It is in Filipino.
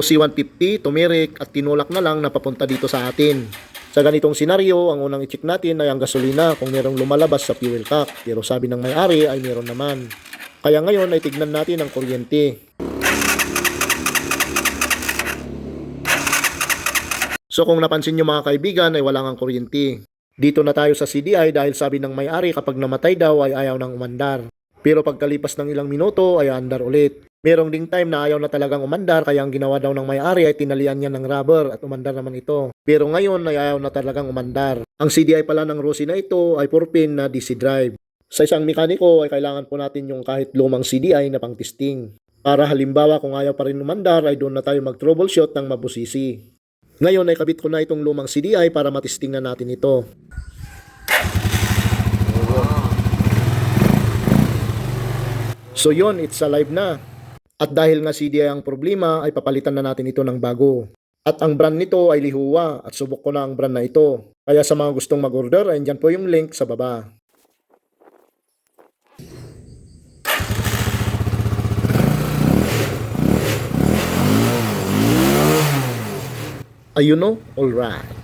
o C150, tumirik at tinulak na lang na papunta dito sa atin. Sa ganitong senaryo, ang unang i-check natin ay ang gasolina kung merong lumalabas sa fuel cap. Pero sabi ng may-ari ay meron naman. Kaya ngayon ay tignan natin ang kuryente. So kung napansin nyo mga kaibigan ay wala ngang kuryente. Dito na tayo sa CDI dahil sabi ng may-ari kapag namatay daw ay ayaw nang umandar. Pero pagkalipas ng ilang minuto ay andar ulit. Merong ding time na ayaw na talagang umandar kaya ang ginawa daw ng may-ari ay tinalian niya ng rubber at umandar naman ito. Pero ngayon ay ayaw na talagang umandar. Ang CDI pala ng Rossi na ito ay 4-pin na DC drive. Sa isang mekaniko ay kailangan po natin yung kahit lumang CDI na pang testing. Para halimbawa kung ayaw pa rin umandar ay doon na tayo mag-troubleshoot ng mabusisi. Ngayon ay kabit ko na itong lumang CDI para matisting na natin ito. So yon, it's alive na. At dahil nga CDI ang problema, ay papalitan na natin ito ng bago. At ang brand nito ay Lihua at subok ko na ang brand na ito. Kaya sa mga gustong mag-order, ay dyan po yung link sa baba. Ayun o, alright.